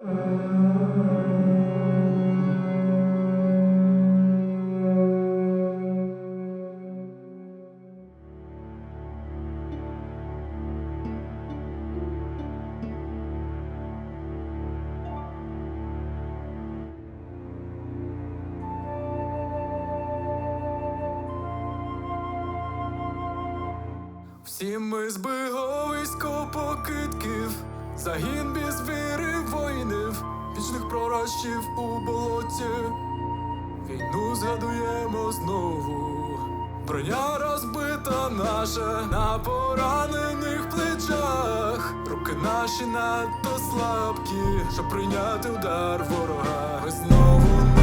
Всі ми збиговисько покидків, загін без віри воїнів, вічних проращів у болоті. Війну згадуємо знову. Броня розбита наша на поранених плечах. Руки наші надто слабкі, щоб прийняти удар ворога. Ми знову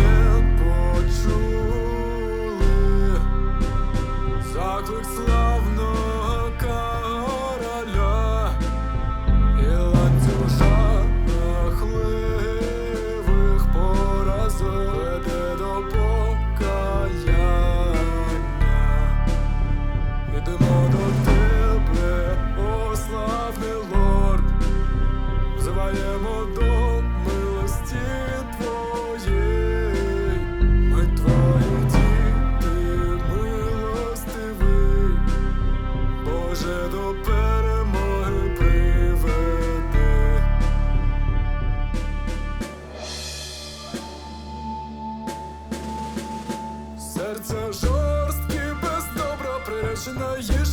взиваємо до милості твоєї. Ми твої діти, милостивий, Боже до перемоги приведи. Серце жорсткі, без добра приречена, йшли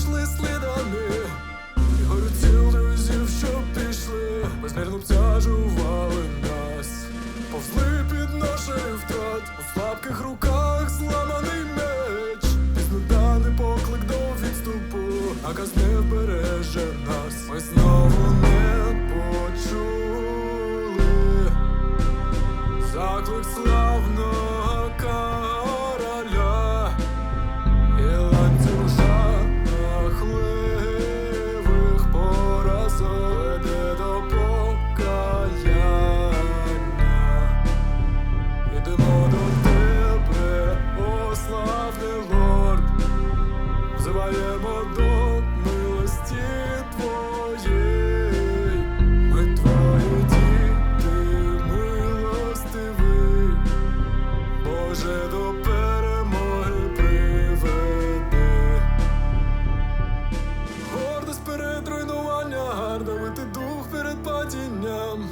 наказ не вбереже Боже до перемоги приведи. Гордость перед руйнуванням, гардовити дух перед падінням.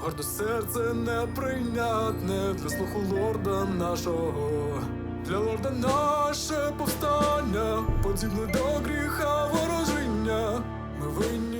Гордо серце неприйнятне для слуху лорда нашого. Для лорда наше повстання, подібне до гріха ворожіння. Ми винні